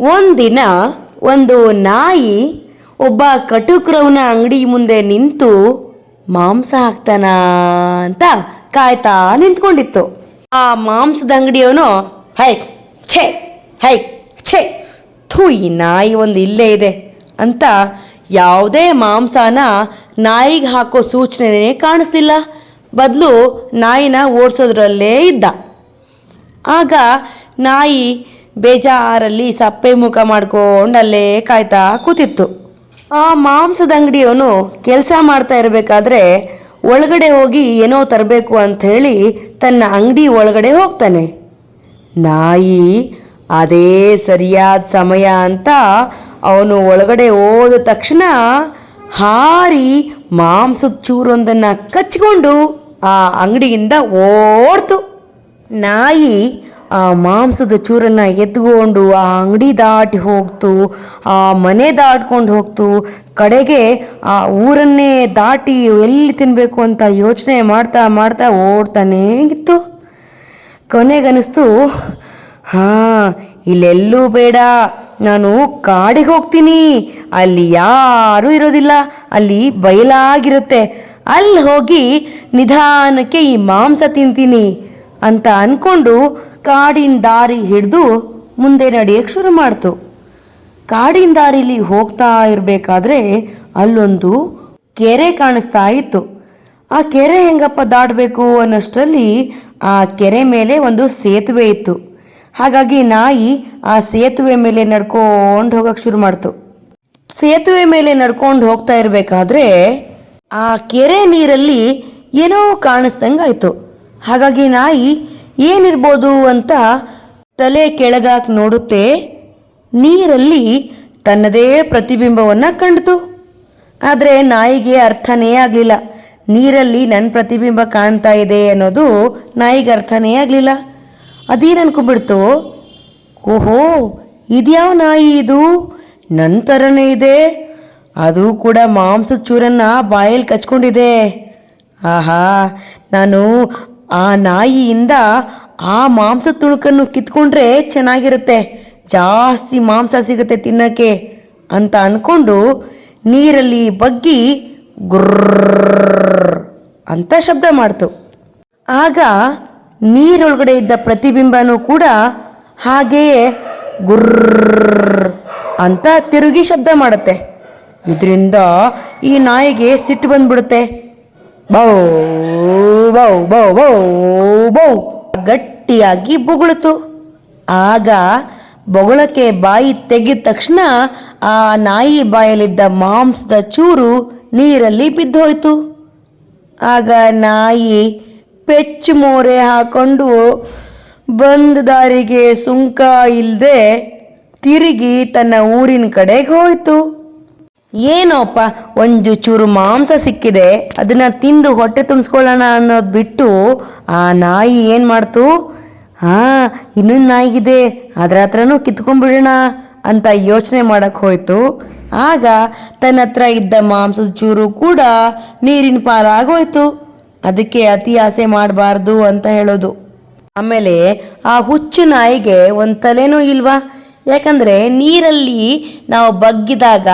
ಒಂದಿನ ಒಂದು ನಾಯಿ ಒಬ್ಬ ಕಟುಕ್ರವನ ಅಂಗಡಿ ಮುಂದೆ ನಿಂತು ಮಾಂಸ ಹಾಕ್ತಾನ ಅಂತ ಕಾಯ್ತಾ ನಿಂತ್ಕೊಂಡಿತ್ತು. ಆ ಮಾಂಸದ ಅಂಗಡಿಯವನು, ಹೈ, ಛೇ ಹೈ, ಛೇ, ಥೂ, ಈ ನಾಯಿ ಒಂದು ಇಲ್ಲೇ ಇದೆ ಅಂತ ಯಾವುದೇ ಮಾಂಸನ ನಾಯಿಗೆ ಹಾಕೋ ಸೂಚನೆನೇ ಕಾಣಿಸ್ತಿಲ್ಲ ಬದಲು ನಾಯಿನ ಓಡಿಸೋದ್ರಲ್ಲೇ ಇದ್ದ. ಆಗ ನಾಯಿ ಬೇಜಾರಲ್ಲಿ ಸಪ್ಪೆ ಮುಖ ಮಾಡ್ಕೊಂಡು ಅಲ್ಲೇ ಕಾಯ್ತಾ ಕೂತಿತ್ತು. ಆ ಮಾಂಸದ ಅಂಗಡಿಯವನು ಕೆಲಸ ಮಾಡ್ತಾ ಇರಬೇಕಾದ್ರೆ ಒಳಗಡೆ ಹೋಗಿ ಏನೋ ತರಬೇಕು ಅಂತ ಹೇಳಿ ತನ್ನ ಅಂಗಡಿ ಒಳಗಡೆ ಹೋಗ್ತಾನೆ. ನಾಯಿ, ಅದೇ ಸರಿಯಾದ ಸಮಯ ಅಂತ ಅವನು ಒಳಗಡೆ ಹೋದ ತಕ್ಷಣ ಹಾರಿ ಮಾಂಸದ ಚೂರೊಂದನ್ನು ಕಚ್ಕೊಂಡು ಆ ಅಂಗಡಿಯಿಂದ ಓಡ್ತು. ನಾಯಿ ಆ ಮಾಂಸದ ಚೂರನ್ನು ಎತ್ಕೊಂಡು ಆ ಅಂಗಡಿ ದಾಟಿ ಹೋಗ್ತು, ಆ ಮನೆ ದಾಟ್ಕೊಂಡು ಹೋಗ್ತು. ಕಡೆಗೆ ಆ ಊರನ್ನೇ ದಾಟಿ ಎಲ್ಲಿ ತಿನ್ನಬೇಕು ಅಂತ ಯೋಚನೆ ಮಾಡ್ತಾ ಮಾಡ್ತಾ ಓಡ್ತಾನೇ ಇತ್ತು. ಕೊನೆಗನಿಸ್ತು, ಹಾಂ, ಇಲ್ಲೆಲ್ಲೂ ಬೇಡ, ನಾನು ಕಾಡಿಗೆ ಹೋಗ್ತೀನಿ. ಅಲ್ಲಿ ಯಾರೂ ಇರೋದಿಲ್ಲ, ಅಲ್ಲಿ ಬಯಲಾಗಿರುತ್ತೆ. ಅಲ್ಲಿ ಹೋಗಿ ನಿಧಾನಕ್ಕೆ ಈ ಮಾಂಸ ತಿಂತೀನಿ ಅಂತ ಅಂದ್ಕೊಂಡು ಕಾಡಿನ ದಾರಿ ಹಿಡಿದು ಮುಂದೆ ನಡೆಯಕ್ಕೆ ಶುರು ಮಾಡ್ತು. ಕಾಡಿನ ದಾರಿಲಿ ಹೋಗ್ತಾ ಇರಬೇಕಾದ್ರೆ ಅಲ್ಲೊಂದು ಕೆರೆ ಕಾಣಿಸ್ತಾ ಇತ್ತು. ಆ ಕೆರೆ ಹೆಂಗಪ್ಪ ದಾಟಬೇಕು ಅನ್ನೋಷ್ಟರಲ್ಲಿ ಆ ಕೆರೆ ಮೇಲೆ ಒಂದು ಸೇತುವೆ ಇತ್ತು. ಹಾಗಾಗಿ ನಾಯಿ ಆ ಸೇತುವೆ ಮೇಲೆ ನಡ್ಕೊಂಡು ಹೋಗಕ್ಕೆ ಶುರು ಮಾಡ್ತು. ಸೇತುವೆ ಮೇಲೆ ನಡ್ಕೊಂಡು ಹೋಗ್ತಾ ಇರಬೇಕಾದ್ರೆ ಆ ಕೆರೆ ನೀರಲ್ಲಿ ಏನೋ ಕಾಣಿಸ್ದಂಗಾಯ್ತು. ಹಾಗಾಗಿ ನಾಯಿ ಏನಿರ್ಬೋದು ಅಂತ ತಲೆ ಕೆಳಗಾಕ್ ನೋಡುತ್ತೆ, ನೀರಲ್ಲಿ ತನ್ನದೇ ಪ್ರತಿಬಿಂಬವನ್ನು ಕಂಡಿತು. ಆದರೆ ನಾಯಿಗೆ ಅರ್ಥನೇ ಆಗಲಿಲ್ಲ. ನೀರಲ್ಲಿ ನನ್ನ ಪ್ರತಿಬಿಂಬ ಕಾಣ್ತಾ ಇದೆ ಅನ್ನೋದು ನಾಯಿಗೆ ಅರ್ಥನೇ ಆಗಲಿಲ್ಲ. ಅದೇನು ಅನ್ಕೊಂಡ್ಬಿಡ್ತು ಓಹೋ, ಇದ್ಯಾವ ನಾಯಿ ಇದು? ನನ್ನ ಥರನೇ ಇದೆ. ಅದು ಕೂಡ ಮಾಂಸದ ಚೂರನ್ನ ಬಾಯಲ್ಲಿ ಕಚ್ಕೊಂಡಿದೆ. ಆಹಾ, ನಾನು ಆ ನಾಯಿಯಿಂದ ಆ ಮಾಂಸ ತುಣುಕನ್ನು ಕಿತ್ಕೊಂಡ್ರೆ ಚೆನ್ನಾಗಿರುತ್ತೆ. ಜಾಸ್ತಿ ಮಾಂಸ ಸಿಗುತ್ತೆ ತಿನ್ನಕ್ಕೆ ಅಂತ ಅಂದ್ಕೊಂಡು ನೀರಲ್ಲಿ ಬಗ್ಗಿ ಗುರ್ರ ಅಂತ ಶಬ್ದ ಮಾಡ್ತು. ಆಗ ನೀರೊಳಗಡೆ ಇದ್ದ ಪ್ರತಿಬಿಂಬನೂ ಕೂಡ ಹಾಗೆಯೇ ಗುರ್ರ ಅಂತ ತಿರುಗಿ ಶಬ್ದ ಮಾಡುತ್ತೆ. ಇದರಿಂದ ಈ ನಾಯಿಗೆ ಸಿಟ್ಟು ಬಂದ್ಬಿಡುತ್ತೆ. ಬೌ ಬೌ ಬೌ ಬೌ ಬೌ. ಗಟ್ಟಿಯಾಗಿ ಬೊಗಳಿತು. ಆಗ ಬೊಗಳಕ್ಕೆ ಬಾಯಿ ತೆಗೆದ ತಕ್ಷಣ ಆ ನಾಯಿ ಬಾಯಲ್ಲಿದ್ದ ಮಾಂಸದ ಚೂರು ನೀರಲ್ಲಿ ಬಿದ್ದೋಯ್ತು. ಆಗ ನಾಯಿ ಪೆಚ್ಚು ಮೋರೆ ಹಾಕೊಂಡು ಬಂದ ದಾರಿಗೆ ಸುಂಕ ಇಲ್ಲದೆ ತಿರುಗಿ ತನ್ನ ಊರಿನ ಕಡೆಗೆ ಹೋಯ್ತು. ಏನೋಪ್ಪ, ಒಂದು ಚೂರು ಮಾಂಸ ಸಿಕ್ಕಿದೆ, ಅದನ್ನ ತಿಂದು ಹೊಟ್ಟೆ ತುಂಬಿಸ್ಕೊಳ್ಳೋಣ ಅನ್ನೋದು ಬಿಟ್ಟು ಆ ನಾಯಿ ಏನು ಮಾಡ್ತು? ಹಾ, ಇನ್ನೊಂದು ನಾಯಿಗಿದೆ, ಅದ್ರ ಹತ್ರನೂ ಕಿತ್ಕೊಂಡ್ಬಿಡೋಣ ಅಂತ ಯೋಚನೆ ಮಾಡಕ್ಕೆ ಹೋಯ್ತು. ಆಗ ತನ್ನ ಹತ್ರ ಇದ್ದ ಮಾಂಸದ ಚೂರು ಕೂಡ ನೀರಿನ ಪಾಲಾಗೋಯ್ತು ಅದಕ್ಕೆ ಅತಿ ಆಸೆ ಮಾಡಬಾರ್ದು ಅಂತ ಹೇಳೋದು. ಆಮೇಲೆ ಆ ಹುಚ್ಚು ನಾಯಿಗೆ ಒಂದು ತಲೆನೂ ಇಲ್ವಾ? ಯಾಕಂದರೆ ನೀರಲ್ಲಿ ನಾವು ಬಗ್ಗಿದಾಗ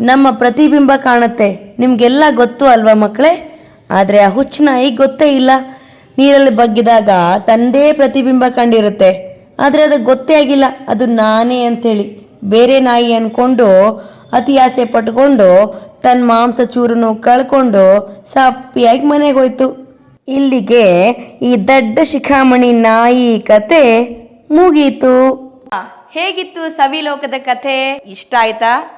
ನಮ್ಮ ಪ್ರತಿಬಿಂಬ ಕಾಣುತ್ತೆ. ನಿಮಗೆಲ್ಲ ಗೊತ್ತು ಅಲ್ವಾ ಮಕ್ಕಳೇ? ಆದರೆ ಆ ಹುಚ್ಚು ನಾಯಿಗೆ ಗೊತ್ತೇ ಇಲ್ಲ. ನೀರಲ್ಲಿ ಬಗ್ಗಿದಾಗ ತಂದೇ ಪ್ರತಿಬಿಂಬ ಕಂಡಿರುತ್ತೆ. ಆದರೆ ಅದಕ್ಕೆ ಗೊತ್ತೇ ಆಗಿಲ್ಲ. ಅದು ನಾನೇ ಅಂಥೇಳಿ. ಬೇರೆ ನಾಯಿ ಅಂದ್ಕೊಂಡು ಅತಿ ಆಸೆ ಪಟ್ಕೊಂಡು ತನ್ನ ಮಾಂಸ ಚೂರನ್ನು ಕಳ್ಕೊಂಡು ಸಪ್ಪಿಯಾಗಿ ಮನೆಗೆ ಹೋಯ್ತು. ಇಲ್ಲಿಗೆ ಈ ದಡ್ಡ ಶಿಖಾಮಣಿ ನಾಯಿ ಕತೆ ಮುಗೀತು. ಹೇಗಿತ್ತು ಸವಿಲೋಕದ ಕಥೆ ಇಷ್ಟ ಆಯ್ತಾ?